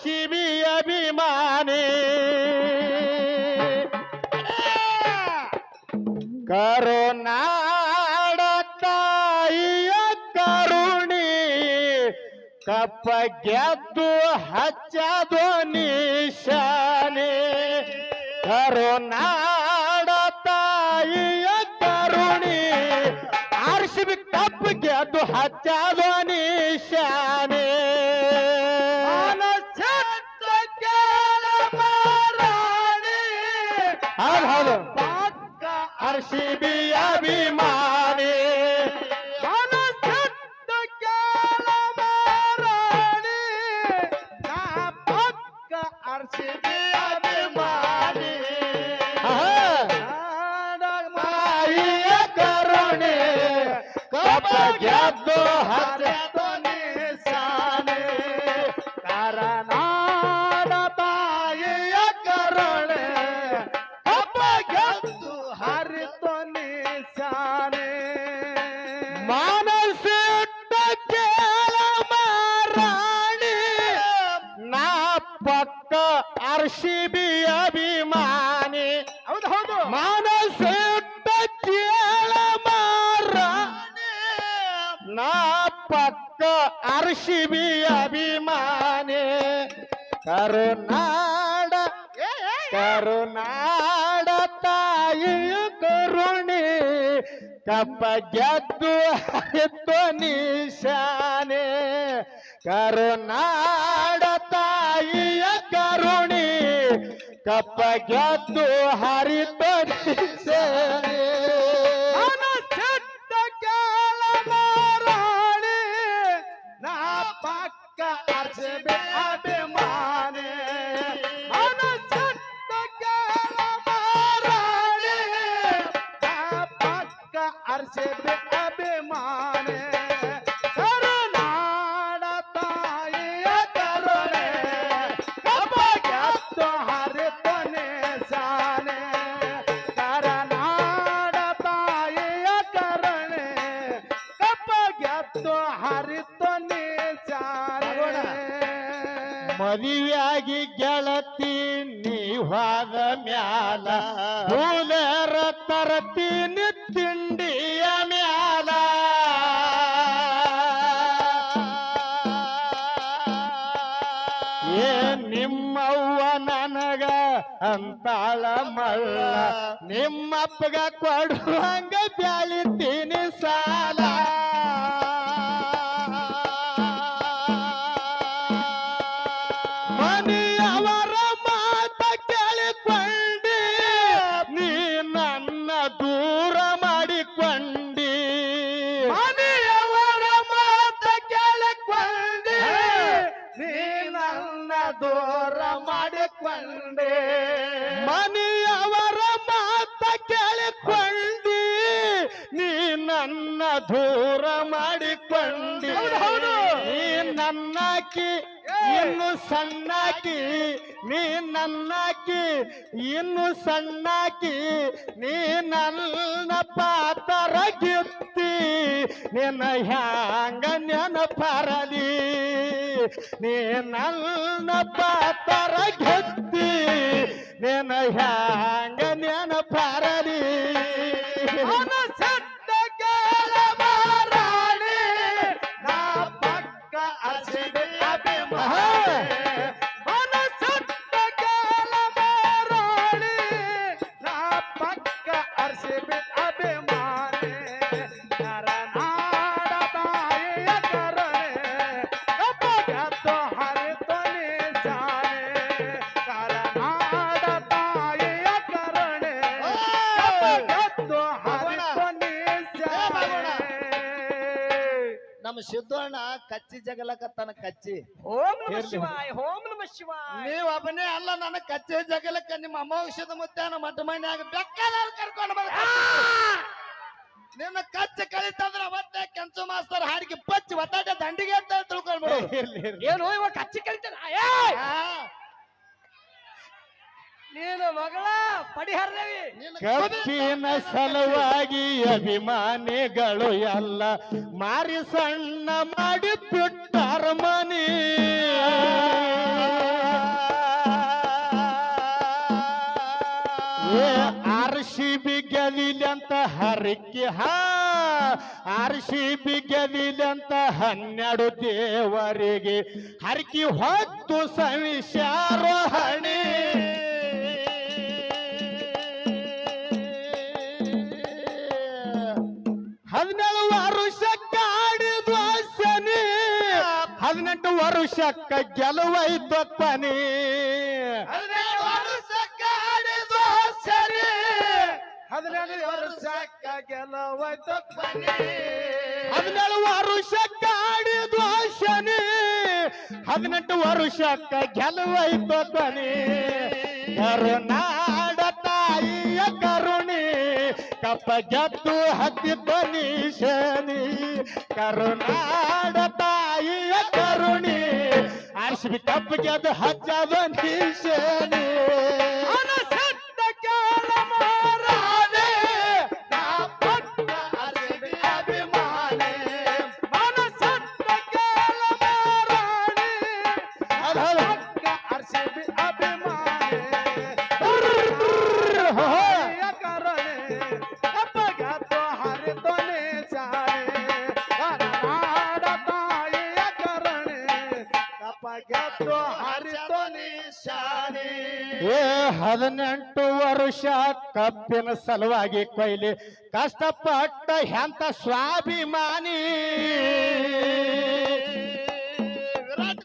ಶಿಬಿ ಅಭಿಮಾನಿ ಕರುನಾಡ ತಾಯಿಯ ಕರುಣಿ ಕಪ್ಪ ಗೆದ್ದು ಹಚ್ಚ ಶಾನೆ ಕರುನಾಡ ತಾಯಿಯ ಕರುಣಿ ಆರ್ಸಿಬಿ ಕಪ್ಪ ಗೆದ್ದು ಹಚ್ಚ ಹಚ್ಚದು ನಿಶಾನೆ ಹೌದು ಹೌದು ಆರ್ಸಿಬಿ ಅಭಿಮಾನಿ ನಾ ಪಕ್ಕ ಅರ್ಷಿಬಿ ಅಭಿಮಾನಿ ಹೌದು ಹೌದು ಮಾನಸಿಟ್ಟ ಅರ್ಷಿಬಿ ಅಭಿಮಾನಿ. ಕರುನಾಡ ಕರುನಾಡ ತಾಯಿ ಕರುಣಿ. ಕಪ್ಪ ಗೆದ್ದು ಹರಿತು ನಿಶಾನೆ. ಕರುನಾಡ ತಾಯಿಯ ಕರುಣಿ. ಕಪ್ಪ ಗೆದ್ದು ಹರಿತು ನಿಶಾನೆ. ಮದುವೆಯಾಗಿ ಗೆಳತಿ ನೀವಾದ ಮ್ಯಾಲ ಹೂಲರ ತರತಿ ತಿಂಡಿಯ ಅಂತಾಳ ಮಳ್ಳ ನಿಮ್ಮಪ್ಪಗ ಕೊಡುವಂಗ ಬ್ಯಾಳಿತೀನಿ ಸಾಲ ದೂರ ಮಾಡಿಕೊಂಡೆ ಮನೆಯವರ ಮಾತ ಕೇಳಿಕೊಂಡಿ ನೀ ನನ್ನ ದೂರ ಮಾಡಿಕೊಂಡಿ. ನೀ ನನ್ನಾಕಿ ಇನ್ನು ಸಣ್ಣಾಕಿ, ನೀ ನನ್ನಾಕಿ, ಇನ್ನು ಸಣ್ಣಾಕಿ, ನೀ ನನ್ನ ಪಾತರ ಗಿತ್ತಿ ನಿನ್ನ ಹ್ಯಾಂಗ ನೆನಪರಲಿ ನೀ ನನ್ನ ಪಾತರ ಗೆತ್ತಿ ನಿನ್ನ ಹ್ಯಾಂಗ ನೆನಪರಲಿ ಹಸಿದೆ ಅಭಿಮಾನಿ ನಮ್ಮ ಸಿದ್ದಣ್ಣ ಕಚ್ಚಿ ಜಗಲಕತ್ತನ ಕಚ್ಚಿ. ಓಂ ನಮ ಇರ್ಲಿ. ಶಿವಾಯ ಓಂ ನಮ ಶಿವಾಯ ನೀವ್ ಒಬ್ಬನೇ ಅಲ್ಲ ನನ್ನ ಕಚ್ಚಿ ಜಗಲಕ್ಕ ನಿಮ್ಮ ಅಮಾವಾಸ್ಯದ ಮುತ್ತಾನ ಮಠ ಮನ್ಯಾಗ ಬೆಕ್ಕದಲ್ಲಿ ಕರ್ಕೊಂಡು ನಿನ್ನ ಕಚ್ಚ ಕಳಿತಂದ್ರ ಮತ್ತೆ ಕೆಂಚು ಮಾಸ್ತರ್ ಹಾಡಿಗೆ ಪಚ್ಚಿ ಒತ್ತಾಟ ದಂಡಿಗೆ ಅಂತ ತಿಳ್ಕೊಂಡ್ಬಿಡು. ಏನು ಇವ ಕಚ್ಚಿ ಕಲಿತಾನ ಆ, ನೀನು ಮಗಳ ಕಪ್ಪಿನ ಸಲುವಾಗಿ ಅಭಿಮಾನಿಗಳು ಎಲ್ಲ ಮಾರಿ ಸಣ್ಣ ಮಾಡಿ ಬಿಟ್ಟಾರ ಮನಿ. ಆರ್ಷಿ ಆರ್ ಬಿ ಗೆಲಿಲಂತ ಅಂತ ಹರಿಕಿ ಹಾ ಬಿ ಗೆಲಿಲಂತ ಹನ್ನೆರಡು ದೇವರಿಗೆ ಹರಕಿ ಹೊತ್ತು ಸವಿಸ್ಯಾರೋ ಹಣಿ. ಹದಿನೆಂಟು ವರ್ಷಕ್ಕ ಗೆಲುವೈತು ನೀ ಹದಿನೆಂಟು ವರ್ಷಕ್ಕೆ ಆಡಿದ್ವ ಸರಿ. ಹದಿನೆಂಟು ವರ್ಷಕ್ಕ ಗೆಲುವಾಯ್ತು ಬನ್ನಿ ಹದಿನೇಳು ವರ್ಷಕ್ಕ ಆಡಿದ್ವ ಶನಿ. ಹದಿನೆಂಟು ವರ್ಷಕ್ಕ ಪನಿ ಕರುನಾಡ ತಾಯಿಯ ಕರುಣಿ ಕಪ್ಪ ಜತ್ತು ಹತ್ತಿದ್ದ ನೀ ಶನಿ. ಕರುನಾಡ ತಾಯಿಯ ಕರುಣಿ. ಆರ್ಸಿಬಿ ಕಪ್ಪ ಅದು ಹಚ್ಚದ ನೀ ಏ ಹದಿನೆಂಟು ವರ್ಷ ಕಬ್ಬಿನ ಸಲುವಾಗಿ ಕೊಯ್ಲಿ ಕಷ್ಟಪಟ್ಟ ಎಂತ ಸ್ವಾಭಿಮಾನಿ.